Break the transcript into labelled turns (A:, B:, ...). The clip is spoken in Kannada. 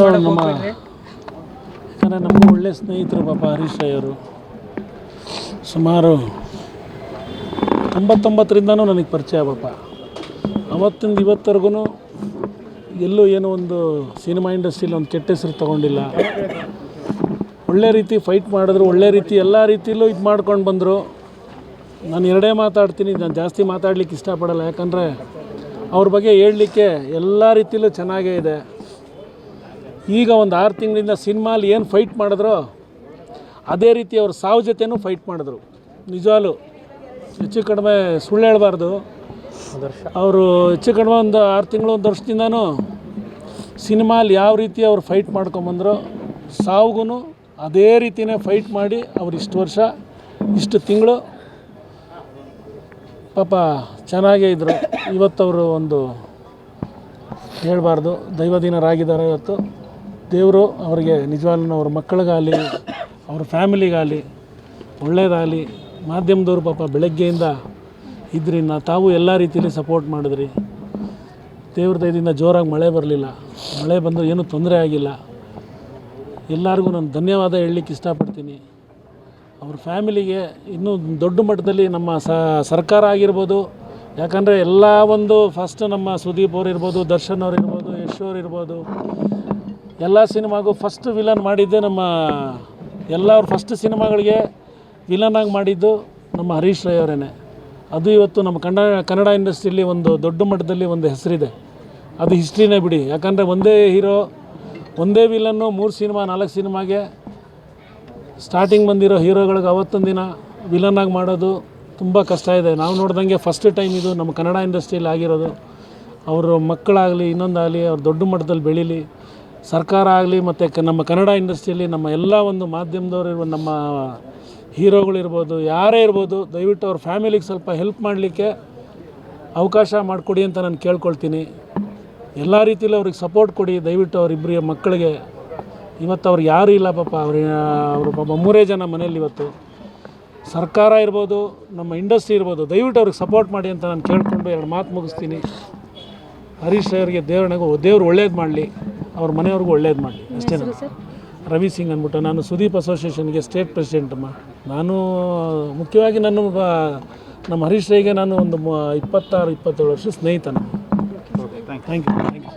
A: ನಮ್ಮ ನಮಗೂ ಒಳ್ಳೆ ಸ್ನೇಹಿತರು ಪಾಪ ಹರೀಶ್ ಅವರು. ಸುಮಾರು ತೊಂಬತ್ತೊಂಬತ್ತರಿಂದನೂ ನನಗೆ ಪರಿಚಯ ಪಾಪ. ಅವತ್ತಿಂದ ಇವತ್ತರೆಗೂ ಎಲ್ಲೂ ಏನೋ ಒಂದು ಸಿನಿಮಾ ಇಂಡಸ್ಟ್ರಿಲಿ ಒಂದು ಕೆಟ್ಟ ಹೆಸರು ತೊಗೊಂಡಿಲ್ಲ. ಒಳ್ಳೆ ರೀತಿ ಫೈಟ್ ಮಾಡಿದ್ರು ಒಳ್ಳೆ ರೀತಿ ಎಲ್ಲ ರೀತಿಯಲ್ಲೂ ಇದು ಮಾಡ್ಕೊಂಡು ಬಂದರು. ನಾನು ಎರಡೇ ಮಾತಾಡ್ತೀನಿ ನಾನು ಜಾಸ್ತಿ ಮಾತಾಡ್ಲಿಕ್ಕೆ ಇಷ್ಟಪಡಲ್ಲ. ಯಾಕಂದರೆ ಅವ್ರ ಬಗ್ಗೆ ಹೇಳಲಿಕ್ಕೆ ಎಲ್ಲ ರೀತಿಯಲ್ಲೂ ಚೆನ್ನಾಗೇ ಇದೆ. ಈಗ ಒಂದು ಆರು ತಿಂಗಳಿಂದ ಸಿನಿಮಾಲಿ ಏನು ಫೈಟ್ ಮಾಡಿದ್ರೋ, ಅದೇ ರೀತಿ ಅವ್ರ ಸಾವು ಜೊತೆನೂ ಫೈಟ್ ಮಾಡಿದ್ರು. ನಿಜವಾಲು ಹೆಚ್ಚು ಕಡಿಮೆ ಸುಳ್ಳು ಹೇಳಬಾರ್ದು. ಅವರು ಹೆಚ್ಚು ಕಡಿಮೆ ಒಂದು ಆರು ತಿಂಗಳು, ಒಂದು ವರ್ಷದಿಂದನೂ ಸಿನಿಮಾಲಿ ಯಾವ ರೀತಿ ಅವ್ರು ಫೈಟ್ ಮಾಡ್ಕೊಂಬಂದ್ರು ಸಾವುಗೂ ಅದೇ ರೀತಿಯೇ ಫೈಟ್ ಮಾಡಿ ಅವ್ರು ಇಷ್ಟು ವರ್ಷ, ಇಷ್ಟು ತಿಂಗಳು ಪಾಪ ಚೆನ್ನಾಗೇ ಇದ್ದರು ಇವತ್ತವರು ಒಂದು ಹೇಳಬಾರ್ದು. ದೈವದಿನರಾಗಿದ್ದಾರೆ ಇವತ್ತು. ದೇವರು ಅವರಿಗೆ ನಿಜವಾಗ್ಲೂ ಅವ್ರ ಮಕ್ಕಳಿಗಾಗಲಿ, ಅವ್ರ ಫ್ಯಾಮಿಲಿಗಾಗಲಿ, ಒಳ್ಳೆಯದಾಗಲಿ, ಮಾಧ್ಯಮದವ್ರು ಪಾಪ ಬೆಳಗ್ಗೆಯಿಂದ ಇದ್ರಿ ತಾವು ಎಲ್ಲ ರೀತಿಯಲ್ಲಿ ಸಪೋರ್ಟ್ ಮಾಡಿದ್ರಿ. ದೇವ್ರ ದಯದಿಂದ ಜೋರಾಗಿ ಮಳೆ ಬರಲಿಲ್ಲ. ಮಳೆ ಬಂದು ಏನೂ ತೊಂದರೆ ಆಗಿಲ್ಲ. ಎಲ್ಲರಿಗೂ ನಾನು ಧನ್ಯವಾದ ಹೇಳಲಿಕ್ಕೆ ಇಷ್ಟಪಡ್ತೀನಿ. ಅವ್ರ ಫ್ಯಾಮಿಲಿಗೆ ಇನ್ನೂ ದೊಡ್ಡ ಮಟ್ಟದಲ್ಲಿ ನಮ್ಮ ಸರ್ಕಾರ ಆಗಿರ್ಬೋದು, ಯಾಕಂದರೆ ಎಲ್ಲ ಒಂದು ಫಸ್ಟ್ ನಮ್ಮ ಸುದೀಪ್ ಅವ್ರು ಇರ್ಬೋದು ದರ್ಶನ್ ಅವ್ರು ಇರ್ಬೋದು ಯಶ್ ಇರ್ಬೋದು ಎಲ್ಲ ಸಿನಿಮಾಗೂ ಫಸ್ಟ್ ವಿಲನ್ ಮಾಡಿದ್ದೆ ನಮ್ಮ ಎಲ್ಲ ಅವ್ರ ಫಸ್ಟ್ ಸಿನಿಮಾಗಳಿಗೆ ವಿಲನ್ ಆಗಿ ಮಾಡಿದ್ದು ನಮ್ಮ ಹರೀಶ್ ರೈ ಅವರೇನೆ. ಅದು ಇವತ್ತು ನಮ್ಮ ಕನ್ನಡ ಕನ್ನಡ ಇಂಡಸ್ಟ್ರಿಯಲ್ಲಿ ಒಂದು ದೊಡ್ಡ ಮಟ್ಟದಲ್ಲಿ ಒಂದು ಹೆಸರಿದೆ. ಅದು ಹಿಸ್ಟ್ರಿನೇ ಬಿಡಿ. ಯಾಕಂದರೆ ಒಂದೇ ಹೀರೋ, ಒಂದೇ ವಿಲನ್ನು ಮೂರು ಸಿನಿಮಾ, ನಾಲ್ಕು ಸಿನಿಮಾಗೆ ಸ್ಟಾರ್ಟಿಂಗ್ ಬಂದಿರೋ ಹೀರೋಗಳಿಗೆ ಅವತ್ತೊಂದು ದಿನ ವಿಲನ್ ಮಾಡೋದು ತುಂಬ ಕಷ್ಟ ಇದೆ. ನಾವು ನೋಡ್ದಂಗೆ ಫಸ್ಟ್ ಟೈಮ್ ಇದು ನಮ್ಮ ಕನ್ನಡ ಇಂಡಸ್ಟ್ರಿಯಲ್ಲಿ ಆಗಿರೋದು. ಅವರು ಮಕ್ಕಳಾಗಲಿ, ಇನ್ನೊಂದಾಗಲಿ ಅವ್ರು ದೊಡ್ಡ ಮಟ್ಟದಲ್ಲಿ ಬೆಳೀಲಿ. ಸರ್ಕಾರ ಆಗಲಿ ಮತ್ತು ಕ ನಮ್ಮ ಕನ್ನಡ ಇಂಡಸ್ಟ್ರಿಯಲ್ಲಿ ನಮ್ಮ ಎಲ್ಲ ಒಂದು ಮಾಧ್ಯಮದವ್ರು ಇರುವ ನಮ್ಮ ಹೀರೋಗಳಿರ್ಬೋದು ಯಾರೇ ಇರ್ಬೋದು, ದಯವಿಟ್ಟು ಅವ್ರ ಫ್ಯಾಮಿಲಿಗೆ ಸ್ವಲ್ಪ ಹೆಲ್ಪ್ ಮಾಡಲಿಕ್ಕೆ ಅವಕಾಶ ಮಾಡಿಕೊಡಿ ಅಂತ ನಾನು ಕೇಳ್ಕೊಳ್ತೀನಿ. ಎಲ್ಲ ರೀತಿಯಲ್ಲೂ ಅವ್ರಿಗೆ ಸಪೋರ್ಟ್ ಕೊಡಿ, ದಯವಿಟ್ಟು ಅವರಿಬ್ಬರಿಗೆ ಮಕ್ಕಳಿಗೆ. ಇವತ್ತು ಅವ್ರಿಗೆ ಯಾರೂ ಇಲ್ಲ ಪಾಪ, ಅವ್ರ ಅವರು ಪಾಪ ಮೂರೇ ಜನ ಮನೆಯಲ್ಲಿ ಇವತ್ತು. ಸರ್ಕಾರ ಇರ್ಬೋದು, ನಮ್ಮ ಇಂಡಸ್ಟ್ರಿ ಇರ್ಬೋದು, ದಯವಿಟ್ಟು ಅವ್ರಿಗೆ ಸಪೋರ್ಟ್ ಮಾಡಿ ಅಂತ ನಾನು ಕೇಳಿಕೊಂಡು ಎರಡು ಮಾತು ಮುಗಿಸ್ತೀನಿ. ಹರೀಶ್ ಅವರಿಗೆ ದೇವ್ರನಿಗೂ ದೇವ್ರು ಒಳ್ಳೇದು ಮಾಡಲಿ. ಅವ್ರ ಮನೆಯವ್ರಿಗೂ ಒಳ್ಳೇದು ಮಾಡಿ ಅಷ್ಟೇ ರವಿ ಸಿಂಗ್ ಅಂದ್ಬಿಟ್ಟು ನಾನು ಸುದೀಪ್ ಅಸೋಸಿಯೇಷನ್ಗೆ ಸ್ಟೇಟ್ ಪ್ರೆಸಿಡೆಂಟ್ ಅಮ್ಮ ನಾನು ಮುಖ್ಯವಾಗಿ ನಾನು ನಮ್ಮ ಹರೀಶ್ ರೈಗೆ ನಾನು ಒಂದು ಇಪ್ಪತ್ತಾರು ಇಪ್ಪತ್ತೇಳು ವರ್ಷ ಸ್ನೇಹಿತನ. Thank you thank you